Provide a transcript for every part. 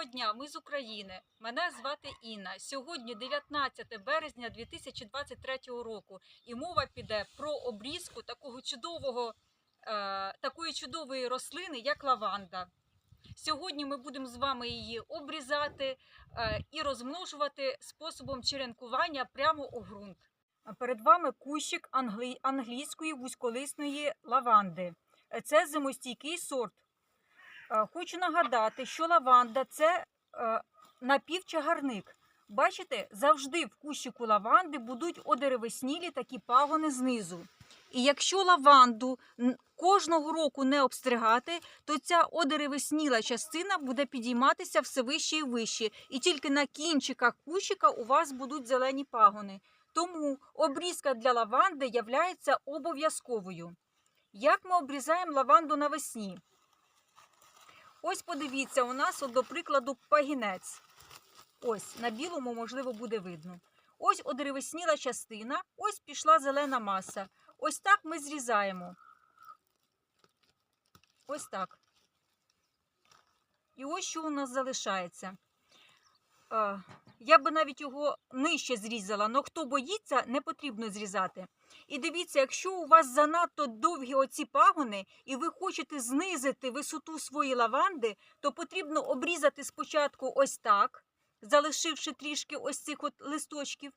Доброго дня, ми з України. Мене звати Інна. Сьогодні 19 березня 2023 року, і мова піде про обрізку такого чудового, е, такої чудової рослини, як лаванда. Сьогодні ми будемо з вами її обрізати е, і розмножувати способом черенкування прямо у ґрунт. Перед вами кущик англі... англійської вузьколисної лаванди. Це зимостійкий сорт. Е, Хочу нагадати, що лаванда це е, напівчагарник. Бачите, завжди в кущику лаванди будуть одеревеснілі такі пагони знизу. І якщо лаванду кожного року не обстригати, то ця одеревесніла частина буде підійматися все вище і вище. І тільки на кінчиках кущика у вас будуть зелені пагони. Тому обрізка для лаванди являється обов'язковою. Як ми обрізаємо лаванду навесні? Ось подивіться, у нас, до прикладу, пагінець. Ось, на білому, можливо, буде видно. Ось одеревесніла частина, ось пішла зелена маса. Ось так ми зрізаємо. Ось так. І ось що у нас залишається. Я би навіть його нижче зрізала, але хто боїться, не потрібно зрізати. І дивіться, якщо у вас занадто довгі оці пагони, і ви хочете знизити висоту своєї лаванди, то потрібно обрізати спочатку ось так, залишивши трішки ось цих от листочків,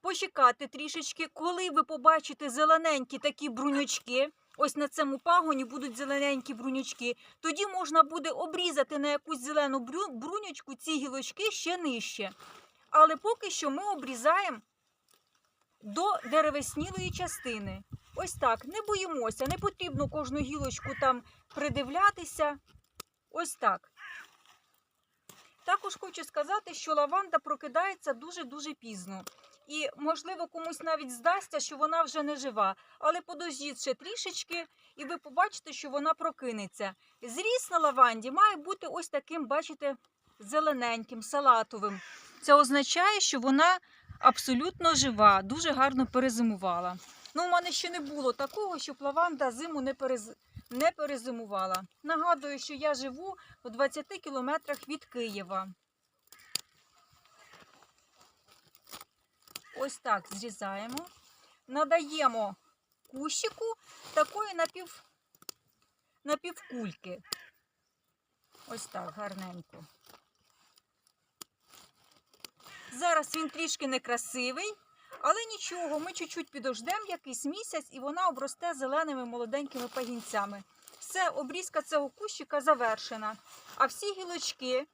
почекати трішечки, коли ви побачите зелененькі такі бруньочки, ось на цьому пагоні будуть зелененькі бруньочки, тоді можна буде обрізати на якусь зелену бруньочку ці гілочки ще нижче. Але поки що ми обрізаємо до деревеснілої частини. Ось так, не боїмося, не потрібно кожну гілочку там придивлятися. Ось так. Також хочу сказати, що лаванда прокидається дуже-дуже пізно. І, можливо, комусь навіть здасться, що вона вже не жива. Але подождіть ще трішечки, і ви побачите, що вона прокинеться. Зріст на лаванді має бути ось таким, бачите, зелененьким, салатовим. Це означає, що вона абсолютно жива, дуже гарно перезимувала. Ну, у мене ще не було такого, щоб лаванда зиму не, перез... не перезимувала. Нагадую, що я живу у 20 кілометрах від Києва. Ось так зрізаємо. Надаємо кущику такої напів... напівкульки. Ось так, гарненько. Зараз він трішки некрасивий, але нічого, ми чуть-чуть підождемо якийсь місяць і вона обросте зеленими молоденькими пагінцями. Все, обрізка цього кущика завершена. А всі гілочки,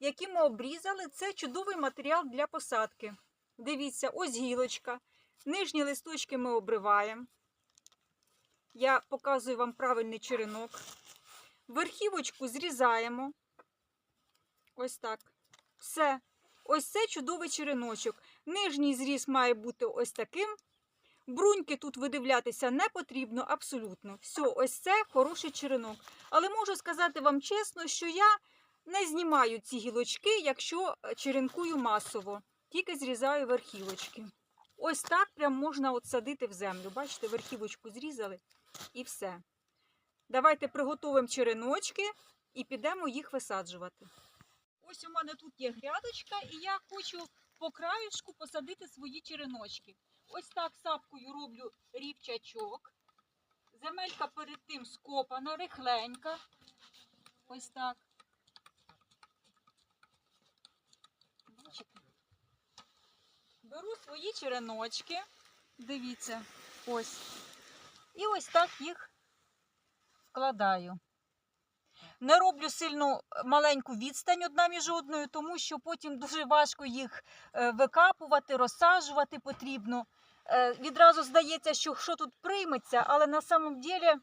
які ми обрізали, це чудовий матеріал для посадки. Дивіться, ось гілочка. Нижні листочки ми обриваємо. Я показую вам правильний черенок. Верхівочку зрізаємо. Ось так. Все. Ось це чудовий череночок. Нижній зріз має бути ось таким. Бруньки тут видивлятися не потрібно абсолютно. Все, ось це хороший черенок. Але можу сказати вам чесно, що я не знімаю ці гілочки, якщо черенкую масово. Тільки зрізаю верхівочки. Ось так прям можна от садити в землю. Бачите, верхівочку зрізали і все. Давайте приготуємо череночки і підемо їх висаджувати. Ось у мене тут є грядочка, і я хочу по краєшку посадити свої череночки. Ось так сапкою роблю рівчачок. Земелька перед тим скопана, рихленька. Ось так. Беру свої череночки. Дивіться, ось. І ось так їх вкладаю. Не роблю сильно маленьку відстань одна між одною, тому що потім дуже важко їх е, викапувати, розсаджувати потрібно. Е, Відразу здається, що що тут прийметься, але на самом ділі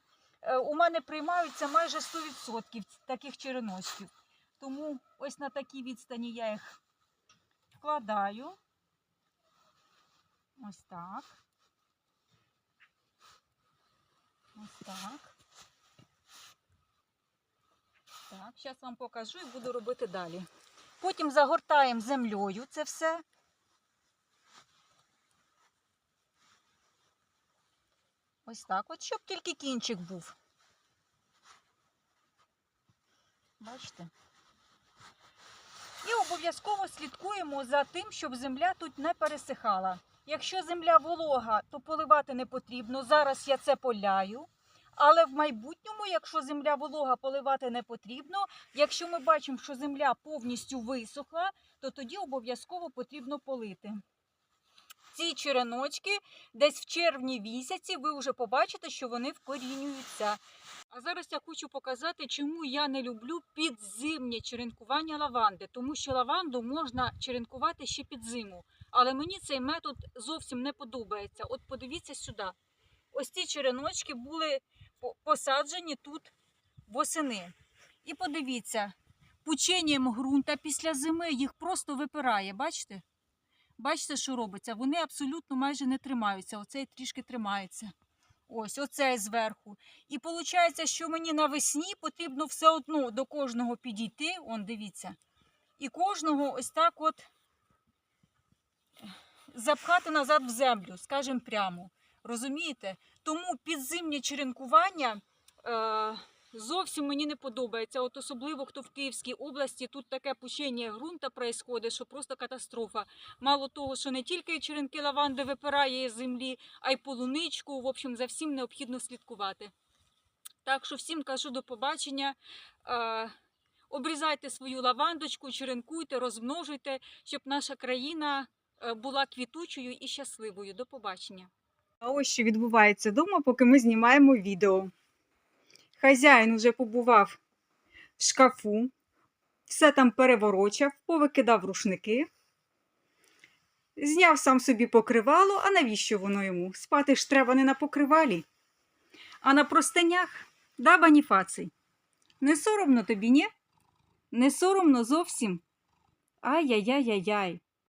е, у мене приймаються майже 100% таких череночків. Тому ось на такій відстані я їх вкладаю. Ось так. Ось так. Так, зараз вам покажу і буду робити далі. Потім загортаємо землею це все. Ось так, от щоб тільки кінчик був. Бачите? І обов'язково слідкуємо за тим, щоб земля тут не пересихала. Якщо земля волога, то поливати не потрібно. Зараз я це поляю. Але в майбутньому, якщо земля волога, поливати не потрібно. Якщо ми бачимо, що земля повністю висохла, то тоді обов'язково потрібно полити. Ці череночки десь в червні місяці ви вже побачите, що вони вкорінюються. А зараз я хочу показати, чому я не люблю підзимнє черенкування лаванди, тому що лаванду можна черенкувати ще під зиму. Але мені цей метод зовсім не подобається. От подивіться сюди. Ось ці череночки були посаджені тут восени. І подивіться, пученням ґрунта після зими їх просто випирає. Бачите? Бачите, що робиться? Вони абсолютно майже не тримаються. Оцей трішки тримається. Ось, оцей зверху. І виходить, що мені навесні потрібно все одно до кожного підійти. Он, дивіться. І кожного ось так от запхати назад в землю, скажімо прямо. Розумієте? Тому підзимнє черенкування е, зовсім мені не подобається. От особливо хто в Київській області, тут таке пучення ґрунта происходить, що просто катастрофа. Мало того, що не тільки черенки лаванди випирає з землі, а й полуничку. В общем, за всім необхідно слідкувати. Так що всім кажу до побачення. Е, обрізайте свою лавандочку, черенкуйте, розмножуйте, щоб наша країна була квітучою і щасливою. До побачення. А ось що відбувається вдома, поки ми знімаємо відео. Хазяїн уже побував в шкафу, все там переворочав, повикидав рушники, зняв сам собі покривало, а навіщо воно йому? Спати ж треба не на покривалі, а на простинях. Да, Баніфаций? Не соромно тобі, ні? Не соромно зовсім. Ай-яй-яй-яй-яй.